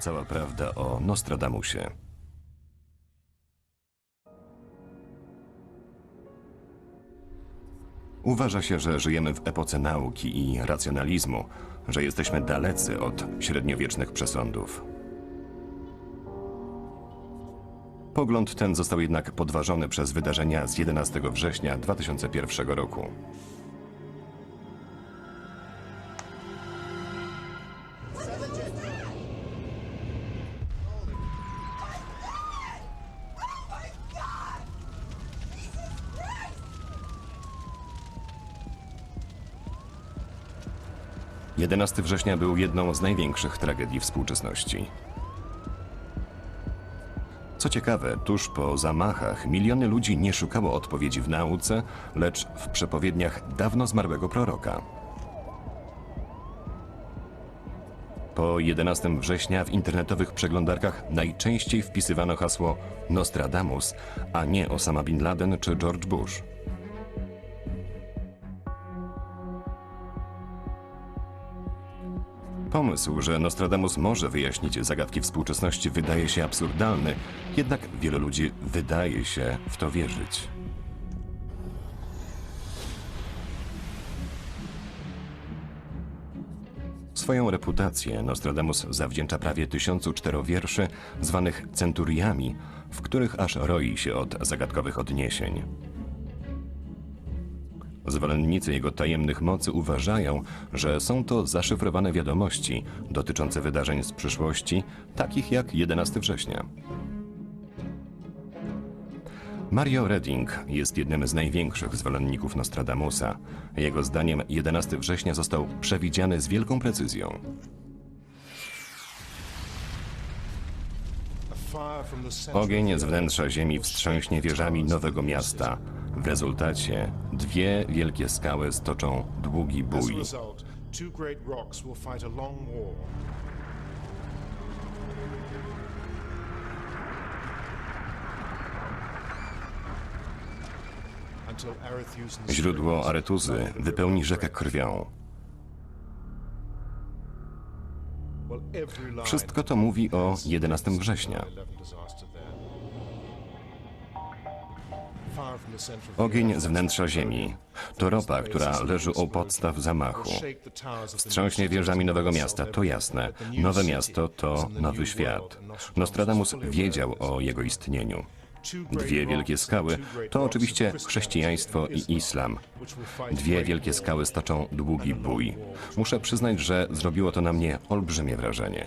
Cała prawda o Nostradamusie. Uważa się, że żyjemy w epoce nauki i racjonalizmu, że jesteśmy dalecy od średniowiecznych przesądów. Pogląd ten został jednak podważony przez wydarzenia z 11 września 2001 roku. Jedenasty września był jedną z największych tragedii współczesności. Co ciekawe, tuż po zamachach miliony ludzi nie szukało odpowiedzi w nauce, lecz w przepowiedniach dawno zmarłego proroka. Po 11 września w internetowych przeglądarkach najczęściej wpisywano hasło Nostradamus, a nie Osama Bin Laden czy George Bush. Pomysł, że Nostradamus może wyjaśnić zagadki współczesności wydaje się absurdalny, jednak wielu ludzi wydaje się w to wierzyć. Swoją reputację Nostradamus zawdzięcza prawie tysiącu czterowierszy zwanych centuriami, w których aż roi się od zagadkowych odniesień. Zwolennicy jego tajemnych mocy uważają, że są to zaszyfrowane wiadomości dotyczące wydarzeń z przyszłości, takich jak 11 września. Mario Redding jest jednym z największych zwolenników Nostradamusa. Jego zdaniem 11 września został przewidziany z wielką precyzją. Ogień z wnętrza ziemi wstrząśnie wieżami nowego miasta. W rezultacie dwie wielkie skały stoczą długi bój. result, two great rocks will fight a long war. Until Arethusa and Źródło Aretuzy wypełni rzekę krwią. Wszystko to mówi o 11 września. Ogień z wnętrza ziemi. To ropa, która leży u podstaw zamachu. Wstrząśnie wieżami Nowego Miasta, to jasne. Nowe miasto to nowy świat. Nostradamus wiedział o jego istnieniu. Dwie wielkie skały to oczywiście chrześcijaństwo i islam. Dwie wielkie skały stoczą długi bój. Muszę przyznać, że zrobiło to na mnie olbrzymie wrażenie.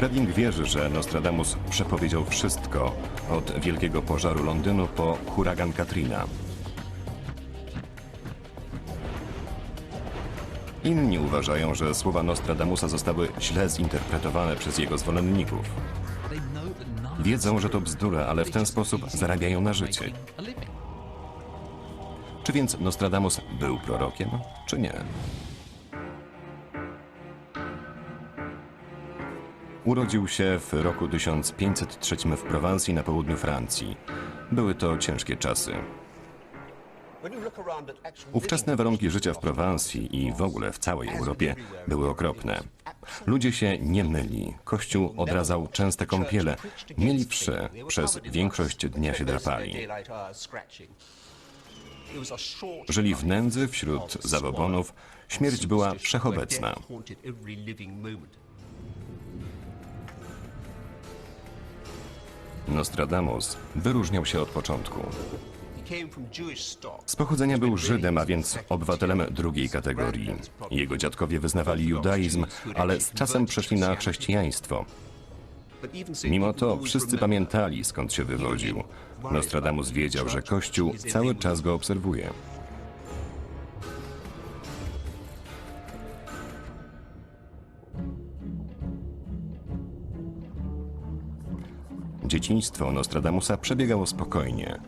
Redding wierzy, że Nostradamus przepowiedział wszystko od wielkiego pożaru Londynu po huragan Katrina. Inni uważają, że słowa Nostradamusa zostały źle zinterpretowane przez jego zwolenników. Wiedzą, że to bzdura, ale w ten sposób zarabiają na życie. Czy więc Nostradamus był prorokiem, czy nie? Urodził się w roku 1503 w Prowansji na południu Francji. Były to ciężkie czasy. Ówczesne warunki życia w Prowansji i w ogóle w całej Europie były okropne. Ludzie się nie myli, kościół odradzał częste kąpiele, mieli wszy, przez większość dnia się drapali. Żyli w nędzy wśród zabobonów, śmierć była wszechobecna. Nostradamus wyróżniał się od początku. Z pochodzenia był Żydem, a więc obywatelem drugiej kategorii. Jego dziadkowie wyznawali judaizm, ale z czasem przeszli na chrześcijaństwo. Mimo to wszyscy pamiętali, skąd się wywodził. Nostradamus wiedział, że Kościół cały czas go obserwuje. Dzieciństwo Nostradamusa przebiegało spokojnie.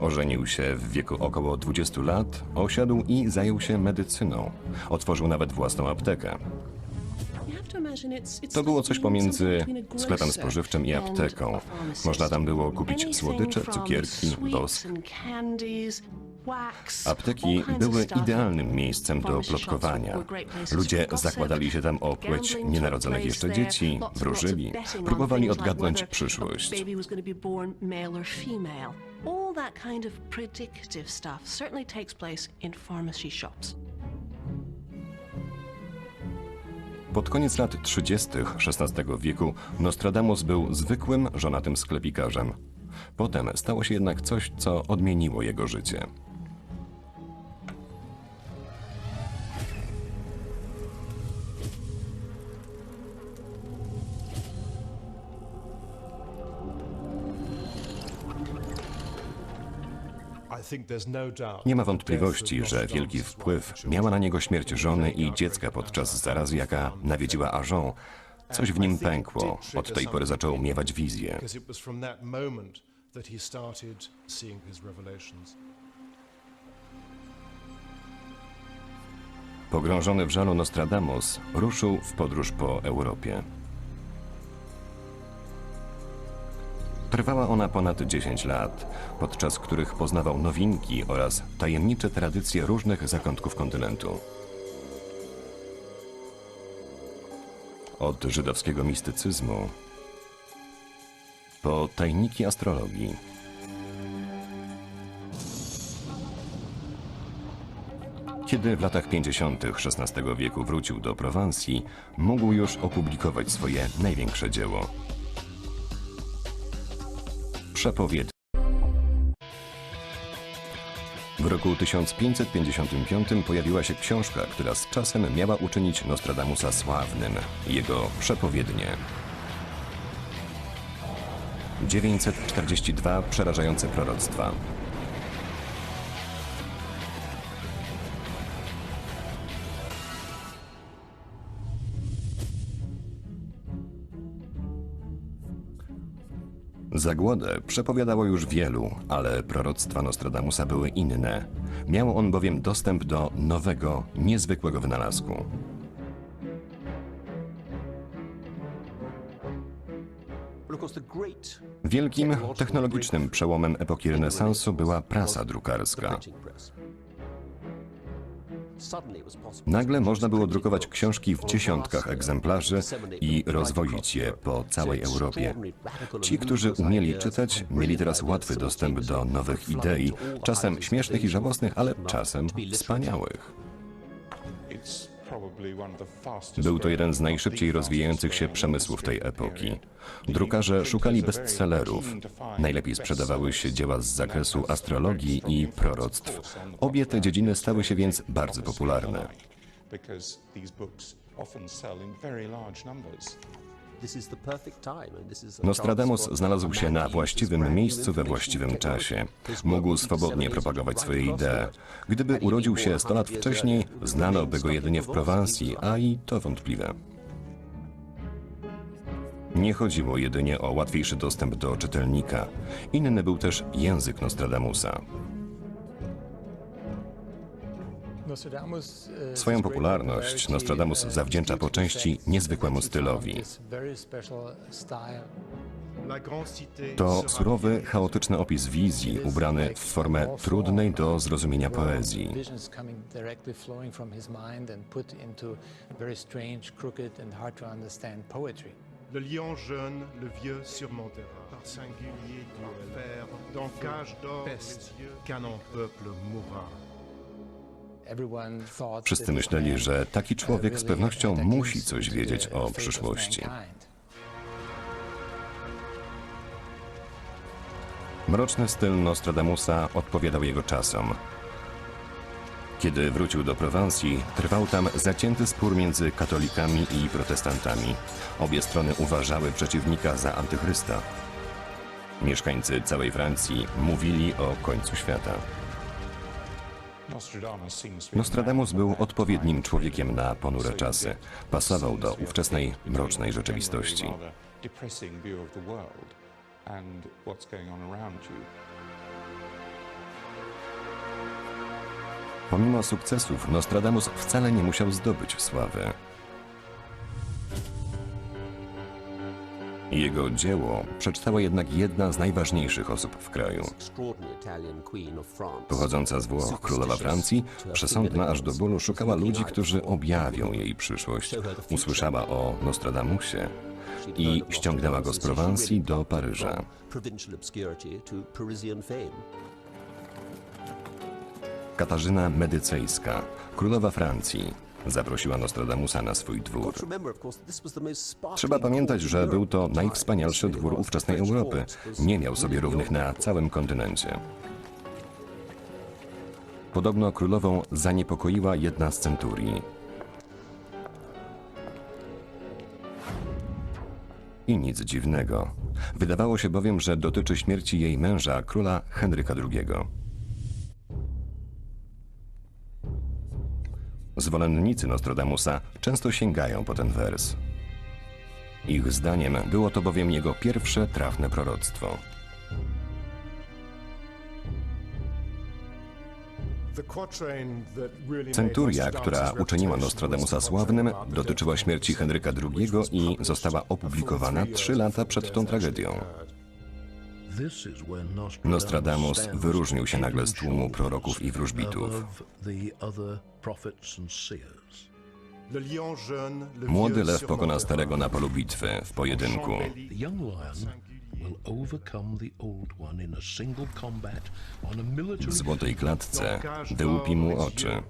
Ożenił się w wieku około 20 lat, osiadł i zajął się medycyną. Otworzył nawet własną aptekę. To było coś pomiędzy sklepem spożywczym i apteką. Można tam było kupić słodycze, cukierki, wosk. Apteki były idealnym miejscem do plotkowania. Ludzie zakładali się tam o płeć nienarodzonych jeszcze dzieci, wróżyli, próbowali odgadnąć przyszłość. Pod koniec lat 30. XVI wieku Nostradamus był zwykłym, żonatym sklepikarzem. Potem stało się jednak coś, co odmieniło jego życie. Nie ma wątpliwości, że wielki wpływ miała na niego śmierć żony i dziecka podczas zarazy, jaka nawiedziła Ajon. Coś w nim pękło. Od tej pory zaczął miewać wizje. Pogrążony w żalu Nostradamus ruszył w podróż po Europie. Trwała ona ponad 10 lat, podczas których poznawał nowinki oraz tajemnicze tradycje różnych zakątków kontynentu. Od żydowskiego mistycyzmu po tajniki astrologii. Kiedy w latach 50. XVI wieku wrócił do Prowansji, mógł już opublikować swoje największe dzieło. Przepowiednie. W roku 1555 pojawiła się książka, która z czasem miała uczynić Nostradamusa sławnym. Jego przepowiednie. 942 przerażające proroctwa. Zagłodę przepowiadało już wielu, ale proroctwa Nostradamusa były inne. Miał on bowiem dostęp do nowego, niezwykłego wynalazku. Wielkim technologicznym przełomem epoki renesansu była prasa drukarska. Nagle można było drukować książki w dziesiątkach egzemplarzy i rozwozić je po całej Europie. Ci, którzy umieli czytać, mieli teraz łatwy dostęp do nowych idei, czasem śmiesznych i żałosnych, ale czasem wspaniałych. Był to jeden z najszybciej rozwijających się przemysłów tej epoki. Drukarze szukali bestsellerów. Najlepiej sprzedawały się dzieła z zakresu astrologii i proroctw. Obie te dziedziny stały się więc bardzo popularne. Nostradamus znalazł się na właściwym miejscu we właściwym czasie. Mógł swobodnie propagować swoje idee. Gdyby urodził się 100 lat wcześniej, znano by go jedynie w Prowansji, a i to wątpliwe. Nie chodziło jedynie o łatwiejszy dostęp do czytelnika. Inny był też język Nostradamusa. Swoją popularność Nostradamus zawdzięcza po części niezwykłemu stylowi. To surowy, chaotyczny opis wizji, ubrany w formę trudnej do zrozumienia poezji. Le lion jeune, le vieux surmontera. Par singulier duel, faire dans cage d'or peste, en peuple mourra. Wszyscy myśleli, że taki człowiek z pewnością musi coś wiedzieć o przyszłości. Mroczny styl Nostradamusa odpowiadał jego czasom. Kiedy wrócił do Prowansji, trwał tam zacięty spór między katolikami i protestantami. Obie strony uważały przeciwnika za antychrysta. Mieszkańcy całej Francji mówili o końcu świata. Nostradamus był odpowiednim człowiekiem na ponure czasy. Pasował do ówczesnej mrocznej rzeczywistości. Pomimo sukcesów, Nostradamus wcale nie musiał zdobyć sławy. Jego dzieło przeczytała jednak jedna z najważniejszych osób w kraju. Pochodząca z Włoch królowa Francji, przesądna aż do bólu szukała ludzi, którzy objawią jej przyszłość. Usłyszała o Nostradamusie i ściągnęła go z Prowansji do Paryża. Katarzyna Medycejska, królowa Francji, zaprosiła Nostradamusa na swój dwór. Trzeba pamiętać, że był to najwspanialszy dwór ówczesnej Europy. Nie miał sobie równych na całym kontynencie. Podobno królową zaniepokoiła jedna z centurii. I nic dziwnego. Wydawało się bowiem, że dotyczy śmierci jej męża, króla Henryka II. Zwolennicy Nostradamusa często sięgają po ten wers. Ich zdaniem było to bowiem jego pierwsze trafne proroctwo. Centuria, która uczyniła Nostradamusa sławnym, dotyczyła śmierci Henryka II i została opublikowana trzy lata przed tą tragedią. Nostradamus wyróżnił się nagle z tłumu proroków i wróżbitów. Młody lew pokona starego na polu bitwy w pojedynku. W złotej klatce wyłupi mu oczy.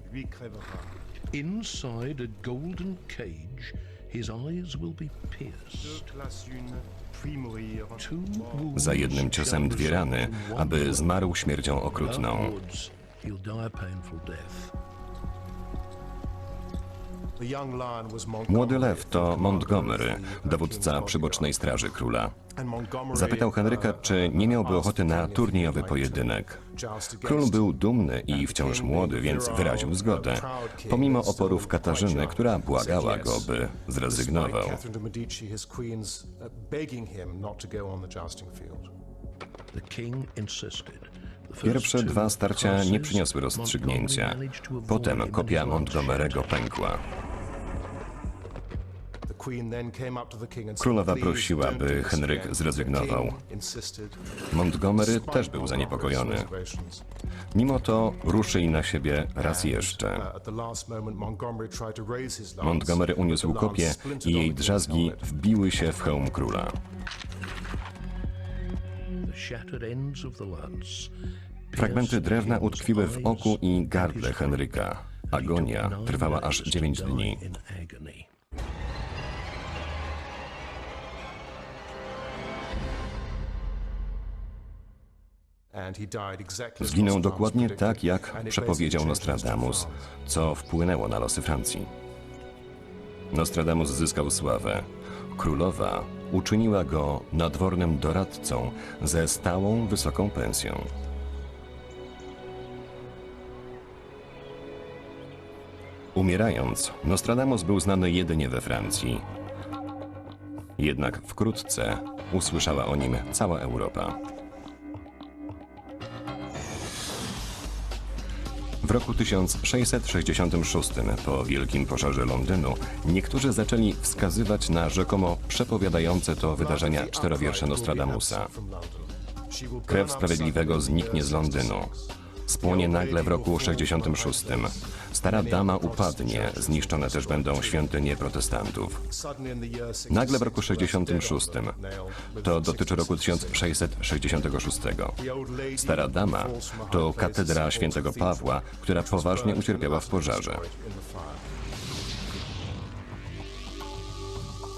Inside a golden cage, his eyes will be pierced. Za jednym ciosem dwie rany, aby zmarł śmiercią okrutną. Młody lew to Montgomery, dowódca przybocznej straży króla. Zapytał Henryka, czy nie miałby ochoty na turniejowy pojedynek. Król był dumny i wciąż młody, więc wyraził zgodę, pomimo oporów Katarzyny, która błagała go, by zrezygnował. Pierwsze dwa starcia nie przyniosły rozstrzygnięcia. Potem kopia Montgomery'ego pękła. Królowa prosiła, by Henryk zrezygnował. Montgomery też był zaniepokojony. Mimo to ruszyli na siebie raz jeszcze. Montgomery uniósł kopię i jej drzazgi wbiły się w hełm króla. Fragmenty drewna utkwiły w oku i gardle Henryka. Agonia trwała aż days to 9 die dni. Zginął dokładnie tak, jak przepowiedział Nostradamus, co wpłynęło na losy Francji. Nostradamus zyskał sławę. Królowa uczyniła go nadwornym doradcą ze stałą wysoką pensją. Umierając, Nostradamus był znany jedynie we Francji. Jednak wkrótce usłyszała o nim cała Europa. W roku 1666, po wielkim pożarze Londynu, niektórzy zaczęli wskazywać na rzekomo przepowiadające to wydarzenia czterowiersze Nostradamusa. Krew sprawiedliwego zniknie z Londynu. Spłonie nagle w roku 66. Stara dama upadnie, zniszczone też będą świątynie protestantów. Nagle w roku 66. To dotyczy roku 1666. Stara dama to katedra świętego Pawła, która poważnie ucierpiała w pożarze.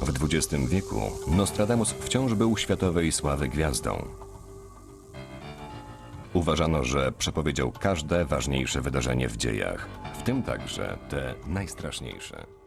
W XX wieku Nostradamus wciąż był światowej sławy gwiazdą. Uważano, że przepowiedział każde ważniejsze wydarzenie w dziejach, w tym także te najstraszniejsze.